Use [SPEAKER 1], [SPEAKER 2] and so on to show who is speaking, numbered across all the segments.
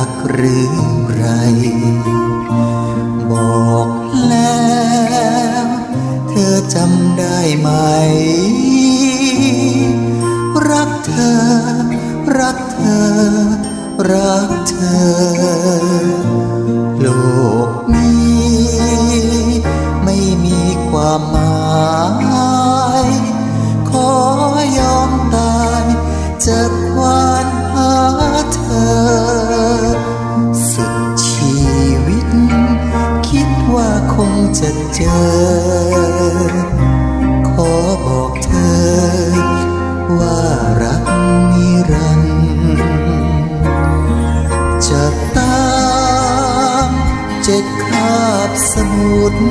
[SPEAKER 1] ักหรือไร บอกแล้ว เธอจำได้ไหม รักเธอ รักเธอ รักเธอ โลกนี้ ไม่มีความหมาย เจ็ดคาบสมุทร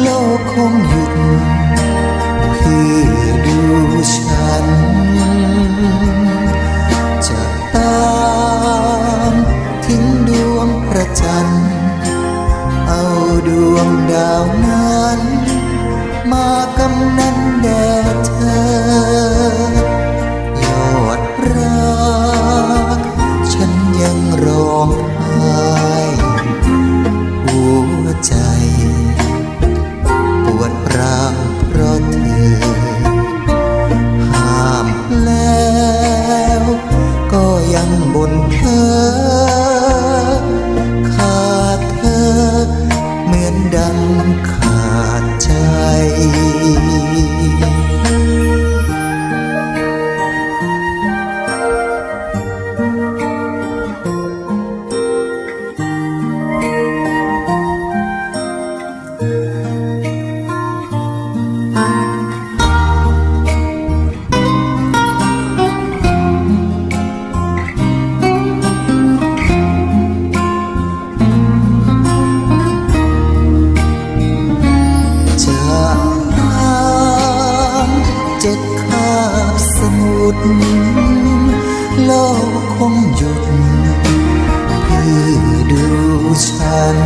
[SPEAKER 1] โลกคงหยุดเพื่อดูฉัน จะตามถึงดวงพระจันทร์ เอาดวงดาวนั้น มากำนันแด ด โลกคงหยุดพื่อดูฉัน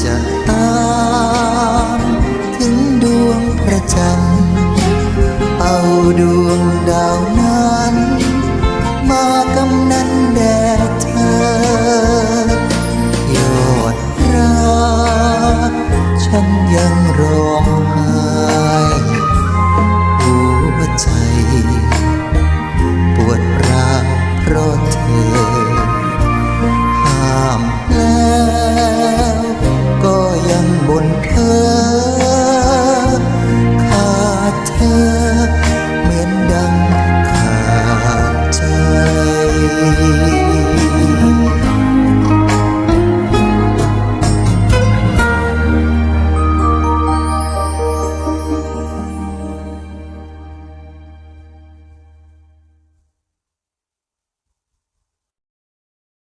[SPEAKER 1] จะตามถึงดวงประจันทร์เอาดวงดาว her